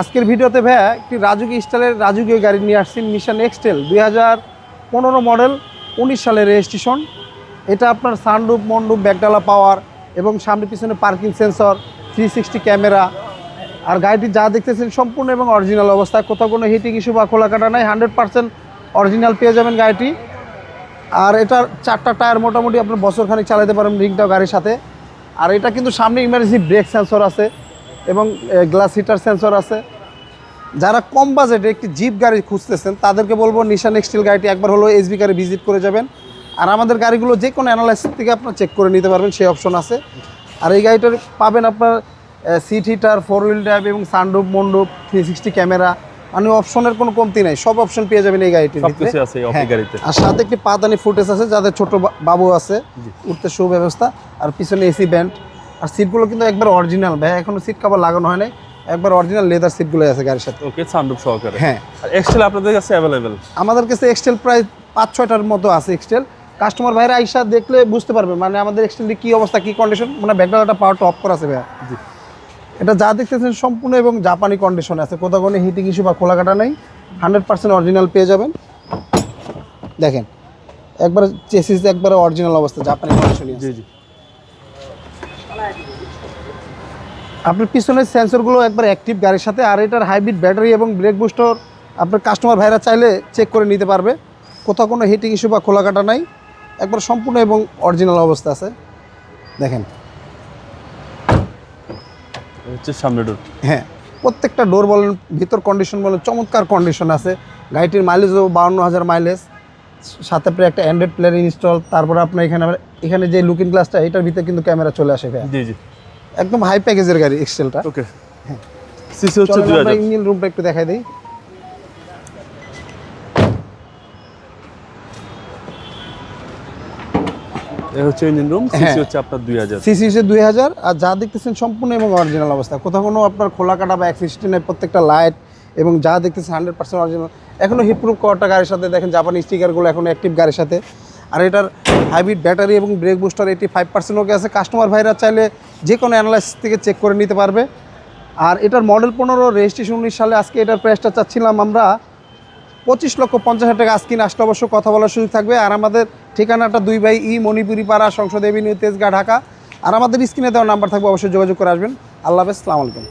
আজকের ভিডিওতে ভাইয়া একটি রাজুকি স্টাইলের রাজুকীয় গাড়ি নিয়ে আসছি মিশন এক্সটেল দুই হাজার পনেরো মডেল উনিশ সালের রেজিস্ট্রেশন এটা আপনার সানরুপ মন্ডুপ ব্যাকডালা পাওয়ার এবং সামনে পিছনে parking sensor three sixty camera আর গাড়িটি যা দেখতেছেন সম্পূর্ণ এবং অরিজিনাল অবস্থায় কোথাও কোনো হিটিং ইস্যু বা খোলা কাটা নাই হান্ড্রেড পার্সেন্ট অরিজিনাল পেয়ে যাবেন গাড়িটি। আর এটার চারটা টায়ার মোটামুটি আপনার বছরখানিক চালাতে পারেন রিংটাও গাড়ির সাথে। আর এটা কিন্তু সামনে ইমার্জেন্সি ব্রেক সেন্সর আছে। এবং গ্লাস হিটার সেন্সর আছে। যারা কম বাজেটে একটি জিপ গাড়ি খুঁজতেছেন তাদেরকে বলব নিশান এক্সটিল গাড়িটি একবার হলো এসবি গাড়ি ভিজিট করে যাবেন। আর আমাদের গাড়িগুলো যে কোনো অ্যানালাইসিস থেকে আপনার চেক করে নিতে পারবেন সেই অপশন আছে। আর এই গাড়িটার পাবেন আপনার seat heater four wheel drive এবং sunroof moonroof three sixty camera মানে অপশনের কোনো কমতি নাই সব অপশন পেয়ে যাবেন এই গাড়িটির অফি হ্যাঁ। গাড়িতে। আর সাথে একটি পাদানি ফুটেজ আছে যাদের ছোট বাবু আছে। উঠতে সুব্যবস্থা। আর পিছনে এসি ব্যান্ড আর সিটগুলো কিন্তু একবার অরিজিনাল ভাই এখনও সিট কভার লাগানো হয় নাই। একবার অরিজিনাল লেদার সিটগুলো আছে গাড়ির সাথে। ওকে সানরুফ সহকারে। হ্যাঁ। আর এক্সেল আপনাদের কাছে অ্যাভেলেবেল আমাদের কাছে এক্সটেল প্রায় পাঁচ ছয়টার মতো আছে এক্সটেল কাস্টমার ভাইরা আইসা দেখলে বুঝতে পারবে মানে আমাদের এক্সটেলটি কী অবস্থা কী কন্ডিশন মানে ব্যাকডালাটা পাওয়ার অফ করা আছে ভাইয়া। জি। এটা যা দেখতেছেন সম্পূর্ণ এবং জাপানি কন্ডিশনে আছে। কোথাও কোনো হিটিং ইস্যু বা খোলা কাটা নেই। হান্ড্রেড পার্সেন্ট অরিজিনাল পেয়ে যাবেন। দেখেন একবার চেসিস একবারে অরিজিনাল অবস্থা জাপানি কন্ডিশনে জি জি। আপনার পিছনের সেন্সরগুলো একবার অ্যাক্টিভ গাড়ির সাথে আর এটার হাইব্রিড ব্যাটারি এবং ব্রেক বুস্টার আপনার কাস্টমার ভাইরা চাইলে চেক করে নিতে পারবে। কোথাও কোনো হিটিং ইস্যু বা খোলা কাটা নাই। একবার সম্পূর্ণ এবং অরিজিনাল অবস্থা আছে। দেখেন। হচ্ছে সামনে ডোর হ্যাঁ প্রত্যেকটা ডোর বলেন ভিতর কন্ডিশন বলেন চমৎকার কন্ডিশন আছে। গাড়িটির মাইলেজও বাউন্ন হাজার মাইলেজ সাথে প্রায় একটা অ্যান্ড্রয়েড প্লেয়ার ইনস্টল তারপরে আপনার এখানে এখানে যে লুকিং গ্লাসটা এটার ভিতরে কিন্তু ক্যামেরা চলে আসে জি জি। একদম হাই প্যাকেজের গাড়ি এক্সেলটা ওকে সিসি হচ্ছে দুই হাজার। ইঞ্জিন রুমটা একটু দেখাই দিই। এ হচ্ছে ইঞ্জিন রুম। সিসি হচ্ছে আপনার দুই হাজার। সিসি হচ্ছে দুই হাজার আর যা দেখতেছেন সম্পূর্ণ এবং অরিজিনাল অবস্থা। কোথাও কোনো আপনার খোলা কাটা বা অ্যাক্সিস্টেন্টের প্রত্যেকটা লাইট এবং যা দেখতেছেন হান্ড্রেড পার্সেন্ট অরিজিনাল এখনও হিটপ্রুফ করাটা গাড়ির সাথে দেখেন জাপানি স্টিকারগুলো এখন অ্যাক্টিভ গাড়ির সাথে। আর এটার হাইব্রিড ব্যাটারি এবং brake booster eighty five percent okay আছে। কাস্টমার ভাইরা চাইলে যে কোনো অ্যানালাইসিস থেকে চেক করে নিতে পারবে। আর এটার মডেল পনেরো রেজিস্ট্রেশন উনিশ সালে আজকে এটার প্রাইসটা চাচ্ছিলাম আমরা পঁচিশ লক্ষ পঞ্চাশ হাজার টাকা আজকিন আসলে অবশ্য কথা বলার সুযোগ থাকবে। আর আমাদের ঠিকানাটা দুই বাই ই মণিপুরি পাড়া সংসদ এভিনিউ তেজগা ঢাকা। আর আমাদের স্ক্রিনে দেওয়ার নাম্বার থাকবে, অবশ্যই যোগাযোগ করে আসবেন। আল্লাহ হাফেজ আলাইকুম।